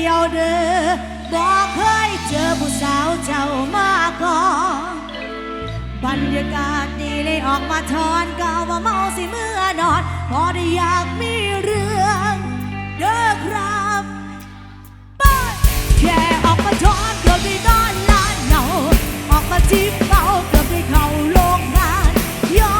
ียวเด้อบ่เคยเจอผู้สาวเจ้ามาก่อนบรรยากาศดีเลยออกมาทอนกาว่าเมาสิเมื่อนอนพอได้อยากมีเรื่องเด้อครับไปแค่ออกมาทอนก็ได้นอนลานเงาออกมาจีบเขาก็ได้เข้าโรงงานยอ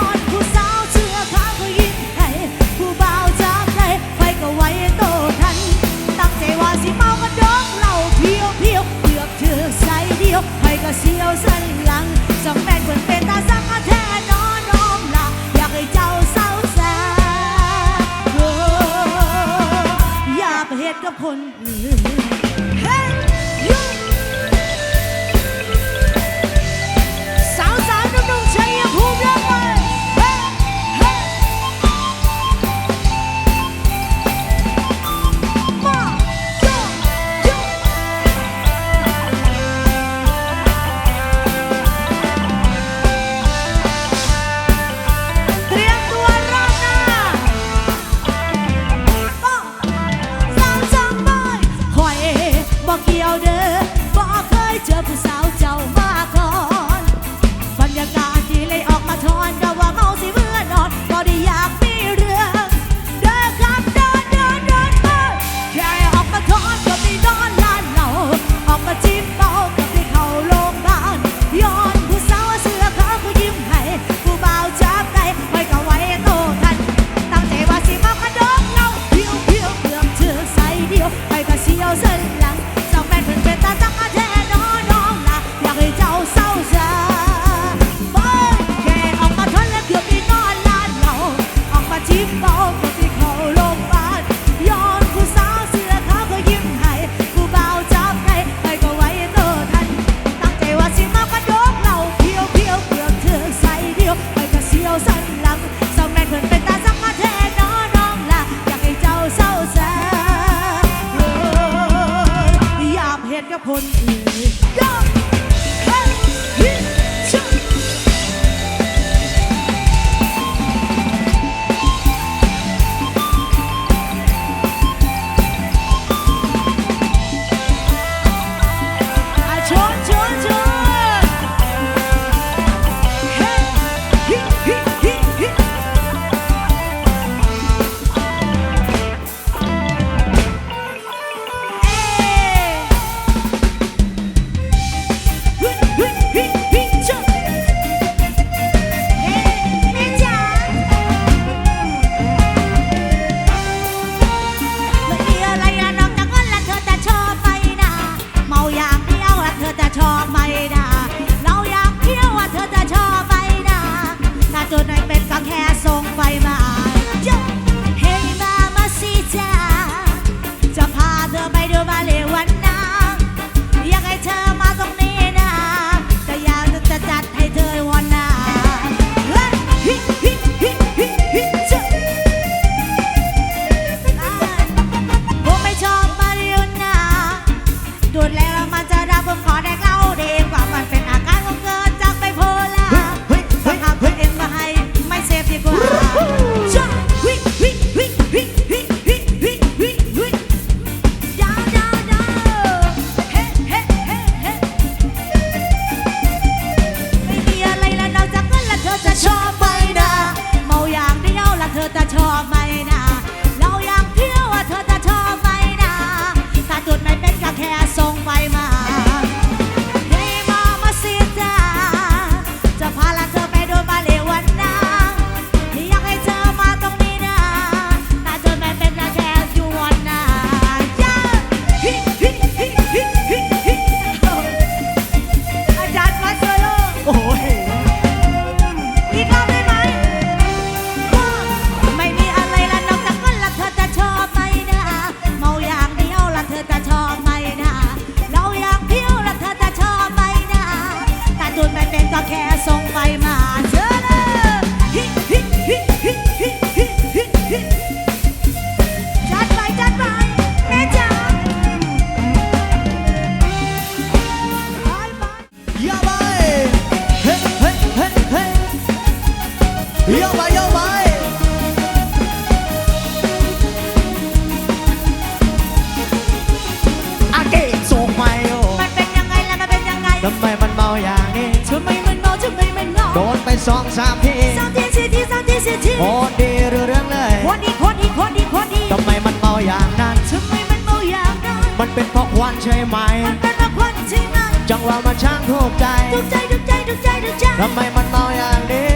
สองสามทีสามทีสี่ทีสามทีสี่ทีโอ้ดีเรื่องเลยคนดีคนดีคนดีคนดีทำไมมันเมาอย่างนั้นทำไมมันเมาอย่างนั้นมันเป็นเพราะควันใช่ไหมมันเป็นเพราะควันใช่ไหมจังหวะมันช่างถูกใจถูกใจถูกใจถูกใจถูกใจทำไมมันเมาอย่างนี้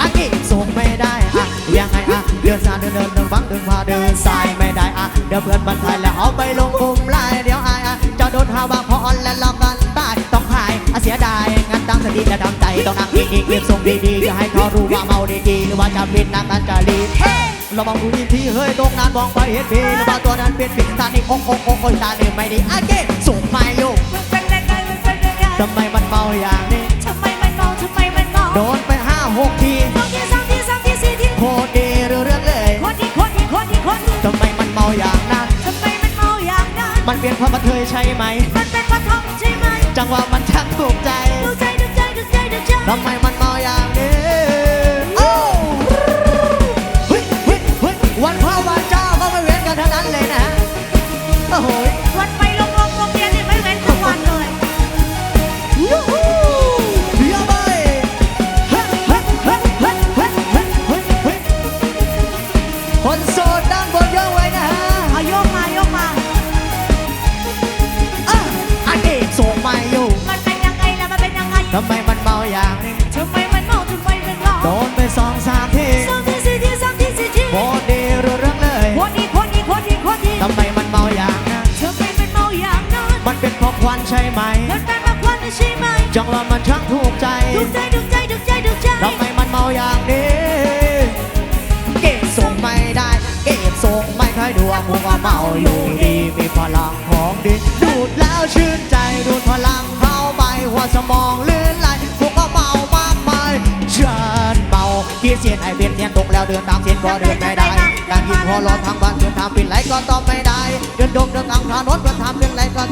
อากิส่งไม่ได้อะยังไงอะเดินสายเดินเดินเดินฟังเดินพาเดินสายไม่ได้อะเดี๋ยวเพื่อนบันทายแล้วเอาไปลงกลุ่มไลน์เดี๋ยวอายอะจะโดนหาว่าพออ่อนและลองกัน สียดายงั้นตั้งสติและทำใจต้องนั่งนิ่งๆเก็บทรงดีๆอย่าให้เขารู้ว่าเมาดีๆหรือว่าจะปิดนักการจารีเรามองดูอีกทีเฮ้ยตรงนั้นมองไปเห็นพีหรือว่าตัวนั้นเป็นปิดตานี่โอ้โอ้โอ้โอ้ยตาเนี่ยไม่ดีอากิส่งไม่อยู่มันเป็นยังไงมันเป็นยังไงทำไมมันเมาอย่างนี้ทำไมมันเมาทำไมมันเมาโดนไปห้าหกทีสองทีสามทีสามทีสี่ทีโคตรดีเรื่องเลยคนดีคนดีคนดีคนดีทำไมมันเมาอย่างนั้นทำไมมันเมาอย่างนั้นมันเป็นเพราะกระเทยใช่ไหมมันเป็นเพราะทองใช่ไหมจังหวะมันช่าง ถูกใจ ทำไม ใช่ไหมมันเป็นเพราะควันใช่ไหมจังหวะมันช่างถูกใจถูกใจถูกใจถูกใจถูกใจทำไมมันเมาอย่างนี้ เก็บส่งไม่ได้ เก็บส่งไม่ค่อยดวงหัวเมาอยู่ดีมีพลังของดีดูดแล้วชื่นใจดูดพลังเข้าไปหัวสมองลื่นไหลพวกก็เมามากมายฉันเมาขี้เสียนไอเบียนเทียนตกแล้วเดินตามเสียนก็เดินไม่ได้การกินพอรอทั้งวันเดินทางเป็นไรก็ต้องไม่ได้ เดินดงเดินทางถนนเดินทางเป็นไรก็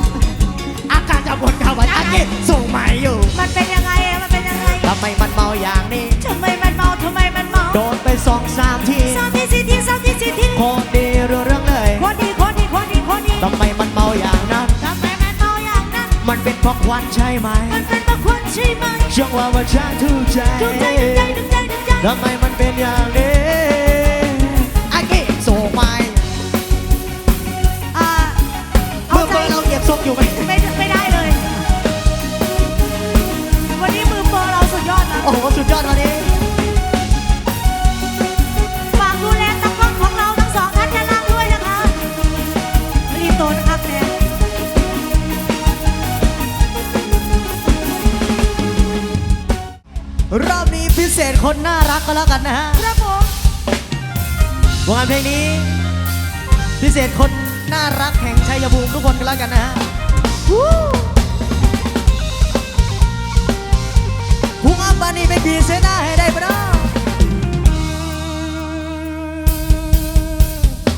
อาการจะวนเข้าไปอากิส่งไม่อยู่มันเป็นยังไงอะมันเป็นยังไงทำไมมันเมาอย่างนี้ ทำไมมันเมาทำไมมันเมาโดนไปสองสามทีสามทีสี่ทีสามทีสี่ทีโคตรดีเรื่องเลยคนดีคนดีคนดีคนดีทำไมมันเมาอย่างนั้น ทำไมมันเมาอย่างนั้นมันเป็นเพราะควันใช่ไหมมันเป็นเพราะควันใช่ไหมจังหวะว่าช่างถูกใจถูกใจถูกใจถูกใจถูกใจทำไมมันเป็นอย่างนี้อากิโซไมอ่าเอาเมื่อใจเบอร์เราเก็บทรงอยู่ไหมไม่ไม่ กก็แล้วกันนะฮะครับผมวงานเพลงนี้ พิเศษคนน่ารักแห่งชัยภูมิทุกคนก็แล้วกันนะฮะพุงอับบานีไปขี่เสนาให้ได้ปะเนาะ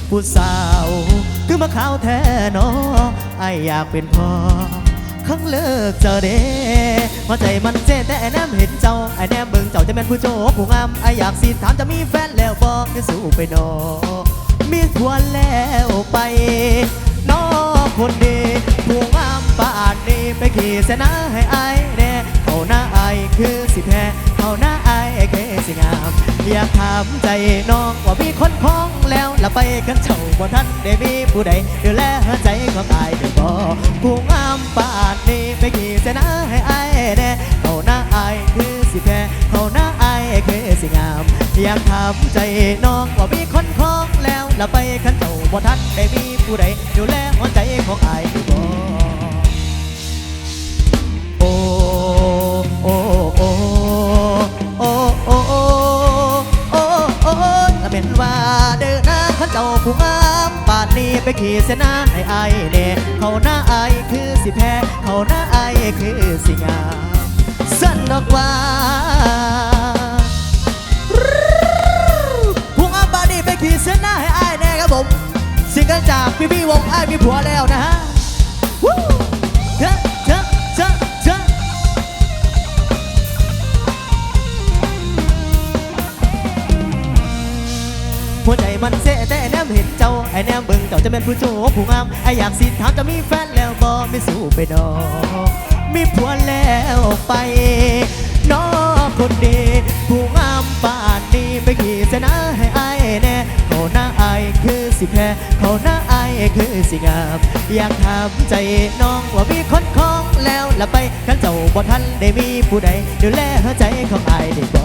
ผู้สาวคือมาขาวแท้เนอไออยากเป็นพ่อ ครั้งเลิกเจอเด้หัวใจมันเจ๊แต่ไอแนมเห็นเจ้าไอแนมเบิ่งเจ้าจะเป็นผู้โจกผู้งามไออยากสิถามจะมีแฟนแล้วบอกให้สู้ไปนอมีทวนแล้วไปนอคนดีผู้งามป่านนี้ไปขี่เสนาให้ไอแน่เขาหน้าไอคือสิแพ้เขาหน้าไอายคือสิงามอยากถามใจน้องว่ามีคนพ้องแล้วละไปกันเจ้าบ่ทันได้มีผู้ใดดูแลหัวใจของอายได้บ่ผู้งาม ป่านนี้ไปขี่เสนาให้อายแน่เขาหน้าอายคือสิแพ้เขาหน้าอายคือสิงาม อยากถามใจน้องว่ามีคนคล้องแล้วละไปขันเจ้าบ่ทันได้มีผู้ใดดูแลหัวใจของอายอ นี้ไปขี่เสนาให้อายแน่เขาหน้าอายคือสิแพ้เขาหน้าอายคือสิงามสั่นดอกว่าพุงอับบาดีไปขี่เส้นหน้าให้อายแน่ครับผมสิงกันจากพี่พี่วงอายมีผัวแล้วนะฮะเจ้าเจ้าเจ้าเจ้าหัวใจมันเสะแต่ไอ้แนมเห็นเจ้า อ้แนมเบิ่งเจ้าจะเป็นผู้โจผู้งามไอ้อยากสิถามจะมีแฟนแล้วบ่ไม่สู้ไปดอกมีผัวแล้วไปน้อกคนดีผู้งามป่านนี้ไปขี่เสนาให้อายแน่เขาหน้าอายคือสิแพ้เขาหน้าอายคือสิงามอยากถามใจน้องว่ามีคนของแล้วละไปขันเจ้าบ่ทันได้มีผู้ใดดูแลหัวใจของอายได้บ่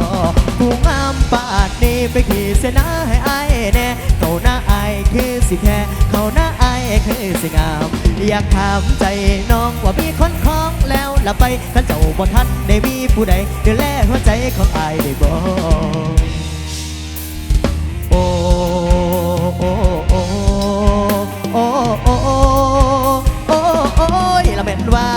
ผู้งามป่านนี้ไปขี่เสนาให้อายแน่ิแค่เขาหน้าอายคือสิงาม อยากถามใจน้องว่ามีคนคล้องแล้วละไปขันเจ้าบ่ทันได้มีผู้ใดดูแลหัวใจของอายได้บ่โอ้โอ้โอ้โอ้โอ้โอ้โอ้ละแม่นว่า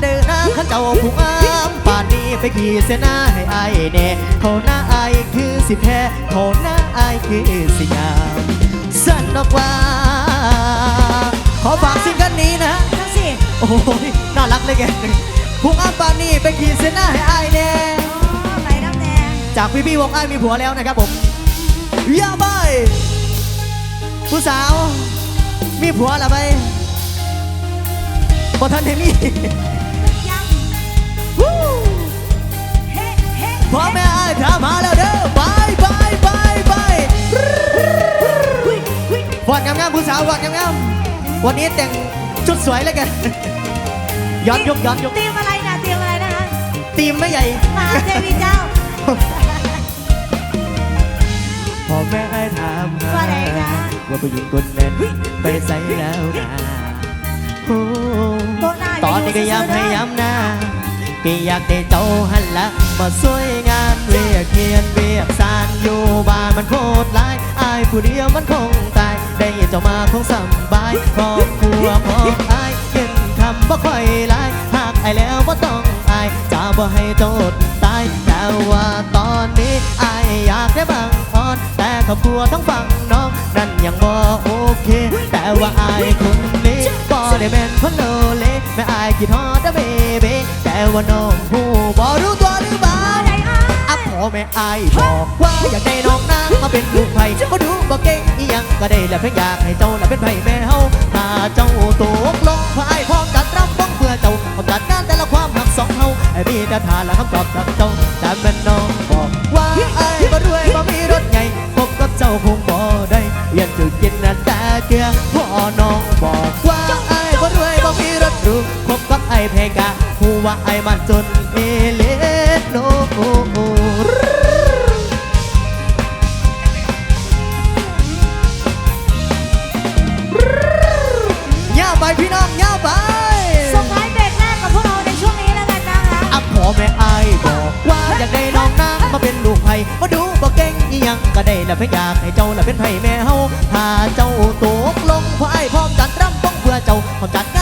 เดินหน้าขันเจ้าผู้อามป่านนี้ไปขี่เสนาให้อายแน่เขาหน้าอายคือสิแพ้เขาหน้าอายคือสิงาม สันบอกว่า ขอฝากซิงเกิลนี้นะทั้งสี่โอ้ยน่ารักเลยแกผู้งามป่านนี้ไปขี่เสนาให้อายแน่อ๋อไปน้ำแดงจากพี่พี่ๆวงไอ้ายมีผัวแล้วนะครับผมอย่าไปผู้สาว มีผัวแล้วไปพอท่านเทมี่ยังวู้เฮ้เฮ้พ่อแม่ไอ้ายถามหาแล้วเด้อไปไปไปไป ฟอดงามๆผู้สาวฟอดงามๆวันนี้แต่งชุดสวยเลยกัน ย้อนยกย้อนยกเตรียมอะไรนะเตรียมอะไรนะคะตีมไม่ใหญ่มหาเทวีเจ้าพ่อแม่ไอ้ายถามหาว่าไงจ๊ะว่าผู้หญิงคนนั้นไปใส่แล้วนะโอ้โต๊ะหน้าตอนนี้ก็ย้ำให้ย้ำนะ ก็อยากได้เจ้าหันละมาช่วยงานเวียกเขียนเวียกสารอยู่บ้านมันโคตรหลายอายผู้เดียวมันคงตาย ได้เจ้ามาคงสบายครอบครัวของอายเย็นคำบ่ค่อยหลายหากอายแล้วบ่ต้องอายจะบ่ให้โจดตายแต่ว่าตอนนี้อายอยากได้บางอ่อน แต่ครอบครัวทั้งฝั่งน้องนั่นยังบ่โอเค แต่ว่าอายคนนี้บ่ได้แม่นคนโลเลแม่อายคิดฮอดเด้อเบเบแต่ ว่าน้องผู้บ่รู้ตัวหรือเปล่าอะไรอะอะพ่อแม่อายบอกว่าอยากได้น้องนางมาเป็นลูกไผ่บ่ดูบ่เก่งอีหยังก็ได้แล้วเพียงอยากให้เจ้าน่ะเป็นไผ่แม่เฮาถ้าเจ้าตกลงพายพร้อมจัดรำบ้องเพื่อเจ้าพร้อมจัดงานแต่ละความหักสองเฮาไอ้มีแต่ทานและคำตอบจากเจ้าแต่แม่น้องบอกว่าไอ้บ่รวยบ่มีรถใหญ่พบกับเจ้าคงบ่ได้ยันจะกินน่ะแต่เกลือพ่อน้องบอกว่า ว่าไอ้มันจนเอเลโนย่าไปพี่น้องย่าไปส่งท้ายเบรกแรกกับพวกเราในช่วงนี้แล้วกันนะคะอะพ่อแม่อายบอกว่าอยากได้น้องนางมาเป็นลูกไผ่มาดูบ่เก่งอีหยังก็ได้แล้วเพียงอยากให้เจ้าน่ะเป็นไผ่แม่เฮาถ้าเจ้าตกลงพ่อไอ้ายพร้อมจัดรำต้องเพื่อเจ้าพร้อมจัดงาน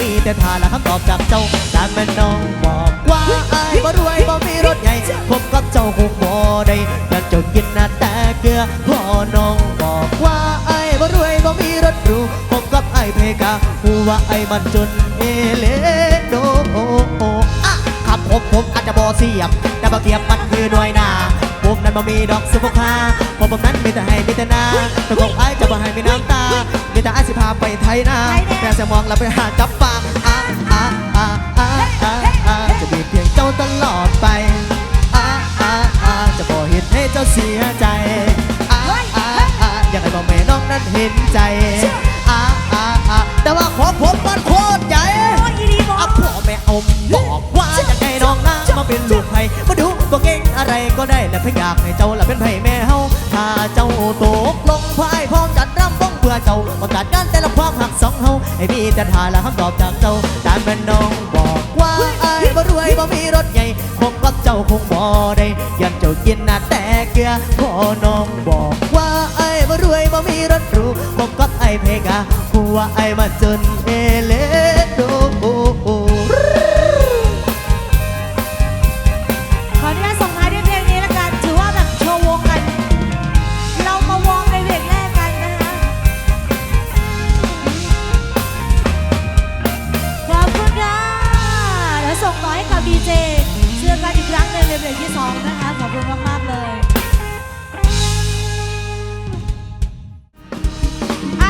มีแต่ทานและคำตอบจากเจ้าแต่แม่น้องบอกว่าไอ้บ่รวยบ่มีรถใหญ่พบกับเจ้าคงบ่ได้อยากเจ้ากินน่ะแต่เกลือพ่อน้องบอกว่าไอ้บ่รวยบ่มีรถหรูพบกับไอ้เพกาฮู้ว่าไอ้มันจนเอเลโดโอโออะครับผมผมอาจจะบ่เสียบแต่บ่เกียบมันคือหน่วยหนาผมนั้น บ่มีดอกสุภคาเพราะผมนั้นมีแต่ให้มีแต่นาแต่ของไอ้ายจะบ่ให้มีน้ำตา มีแต่ไอ้ายสิพาไปไทยนาแม่สมองเราไปหาจับปางอะอะอะอะอะอะจะมีเพียงเจ้าตลอดไปอะอะอะจะบ่เห็นให้เจ้าเสียใจอะอะอะอยากให้พ่อแม่น้องนั้นเห็นใจ ก็ได้และเพียงอยากให้เจ้าละเป็นไผ่แม่เฮาถ้าเจ้าตกลงพายพร้อมจัดรำบ้องเพื่อเจ้าประกาศงานแต่ละความหักสองเฮาให้มีแต่ทาละคำตอบจากเจ้าแต่แม่น้องบอกว่าไอ้บ่รวยบ่มีรถใหญ่คงกับเจ้าคงบ่ได้ยันเจ้ากินน่ะแต่เกลือพ่อน้องบอกว่าไอ้บ่รวยบ่มีรถหรูคงกับไอ้เพกาหัวาไอ้มาจนเอเลโด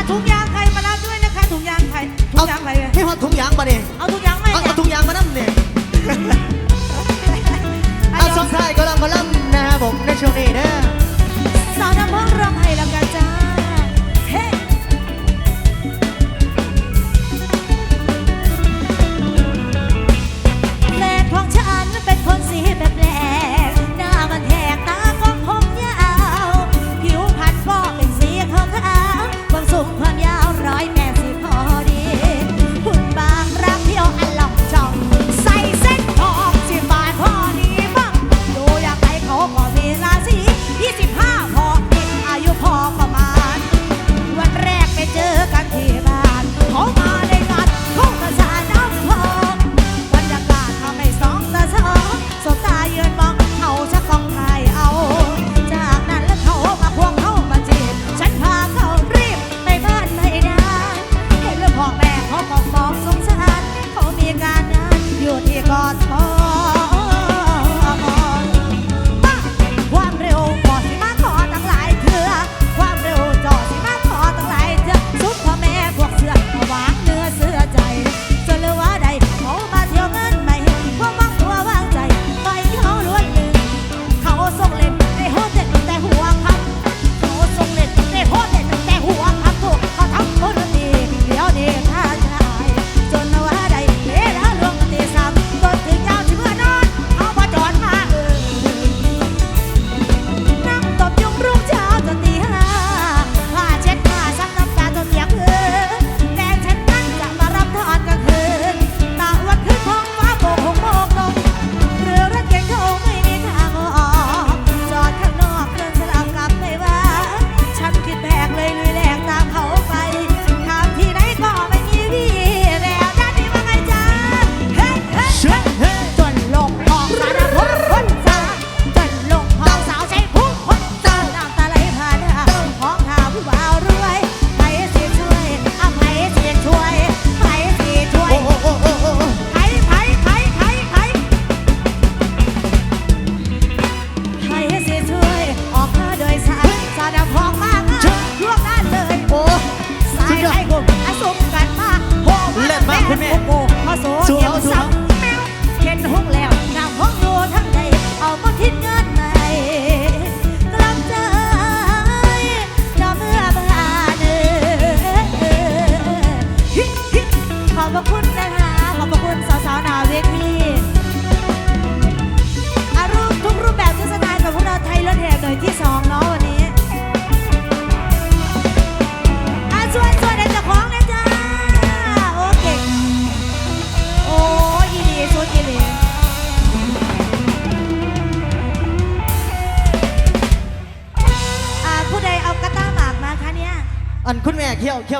ถุงยางใครมารับด้วยนะคะถุงยางใครถุงยางใครอะไม่ฮอดถุงยางมาเนี่ยเอาถุงยางไหมเอาเอาถุงยางมานั่นเนี่ยเอาสงชายก็ลำก็ลำนะครับผมในช่วงนี้นะสาวน้ำพ้องร้องไห้ลำกันจ้าเฮ้แม่ของฉันเป็นคนสีแบบแหลก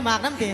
หมากน้ำตี